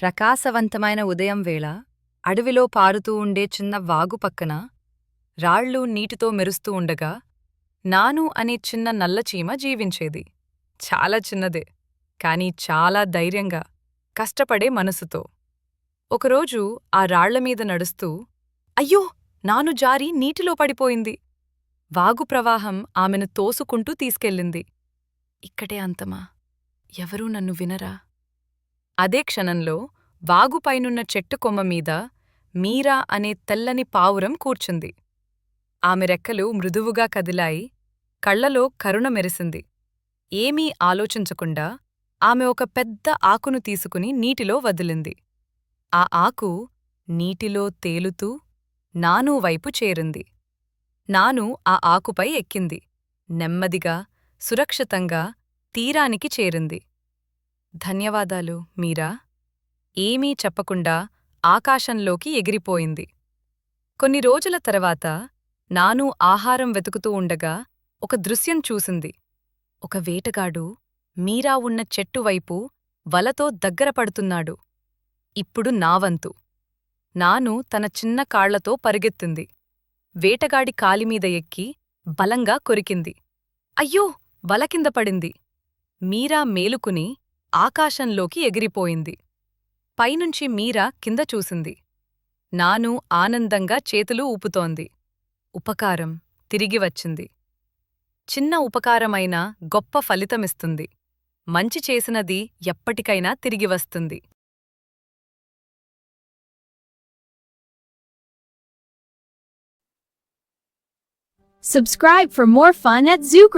ప్రకాశవంతమైన ఉదయం వేళ అడవిలో పారుతూ ఉండే చిన్న వాగు పక్కన రాళ్ళు నీటితో మెరుస్తూ ఉండగా నాను అనే చిన్న నల్లచీమ జీవించేది. చాలా చిన్నదే కాని చాలా ధైర్యంగా కష్టపడే మనసుతో. ఒకరోజు ఆ రాళ్ళమీద నడుస్తూ అయ్యో నాను జారి నీటిలో పడిపోయింది. వాగు ప్రవాహం ఆమెను తోసుకుంటూ తీసుకెళ్ళింది. ఇక్కడే అంతమా? ఎవరూ నన్ను వినరా? అదే క్షణంలో వాగుపైనున్న చెట్టు మీద మీరా అనే తెల్లని పావురం కూర్చుంది. ఆమె రెక్కలు మృదువుగా కదిలాయి కళ్ళలో కరుణ మెరిసింది. ఏమీ ఆలోచించకుండా ఆమె ఒక పెద్ద ఆకును తీసుకుని నీటిలో వదిలింది. ఆ ఆకు నీటిలో తేలుతూ నాను వైపు చేరింది. నాను ఆ ఆకుపై ఎక్కింది. నెమ్మదిగా సురక్షితంగా తీరానికి చేరింది. ధన్యవాదాలు మీరా? ఏమీ చెప్పకుండా ఆకాశంలోకి ఎగిరిపోయింది. కొన్ని రోజుల తర్వాత నానూ ఆహారం వెతుకుతూ ఉండగా ఒక దృశ్యం చూసింది. ఒక వేటగాడు మీరా ఉన్న చెట్టువైపు వలతో దగ్గర పడుతున్నాడు. ఇప్పుడు నావంతు నాను తన చిన్న కాళ్ళతో పరిగెత్తింది. వేటగాడి కాలిమీద ఎక్కి బలంగా కొరికింది. అయ్యో! బలకింద పడింది. మీరా మేలుకుని ఆకాశంలోకి ఎగిరిపోయింది. పైనుంచి మీరా కింద చూసింది. నాను ఆనందంగా చేతులు ఊపుతోంది. ఉపకారం తిరిగి వచ్చింది. చిన్న ఉపకారమైనా గొప్ప ఫలితమిస్తుంది. మంచి చేసినది ఎప్పటికైనా తిరిగి వస్తుంది. Subscribe for more fun at Zoo